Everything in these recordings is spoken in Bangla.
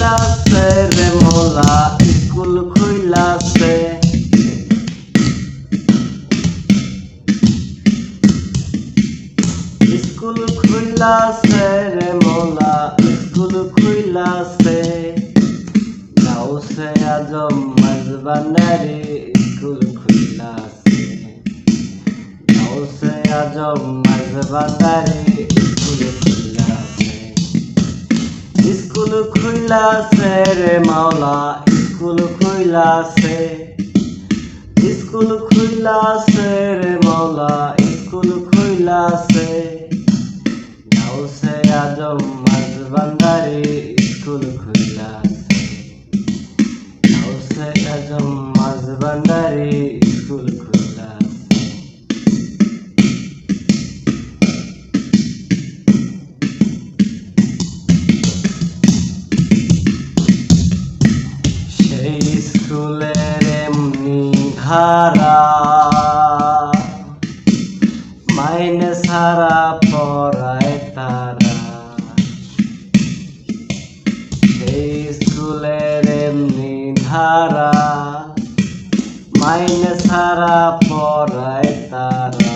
খুইলাছে রে মোলা, স্কুল খুইলাছে স্কুল খুইলাছে রে মোলা, স্কুল খুইলাছে গাউসে আজম মজবানারে স্কুল খুইলাছে গাউসে আজম মজবানারে খুইলাছে রে মাওলা, স্কুল খুইলাছে। স্কুল খুইলাছে রে মাওলা, স্কুল খুইলাছে। গাউসে আজম মাজবান্দারে স্কুল খুইলাছে। গাউসে আজম ধারা। মাইনে সারা পড়ায় তারা। সেই স্কুলের এমনি ধারা। মাইনে সারা পড়ায় তারা।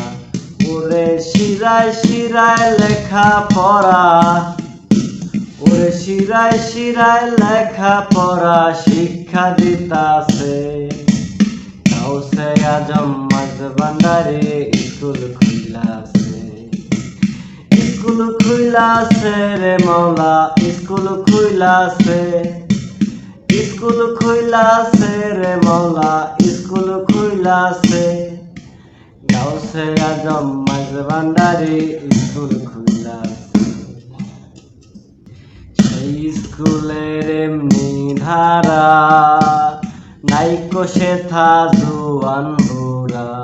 ওরে শিরায় শিরায় লেখা পড়া। ওরে শিরায় শিরায় লেখা পড়া শিক্ষা দিতাছে। কাউসে আজম মাজবান্ডারে স্কুল খুইলাছে স্কুল খুইলাছে রে মৌলা স্কুল খুইলাছে স্কুল খুইলাছে রে মৌলা স্কুল খুইলাছে গাউসে আজম মাজবান্ডারে স্কুল খুইলাছে সেই স্কুলের এমনি ধারা। নাইকো সে থা জুয়ান বুড়া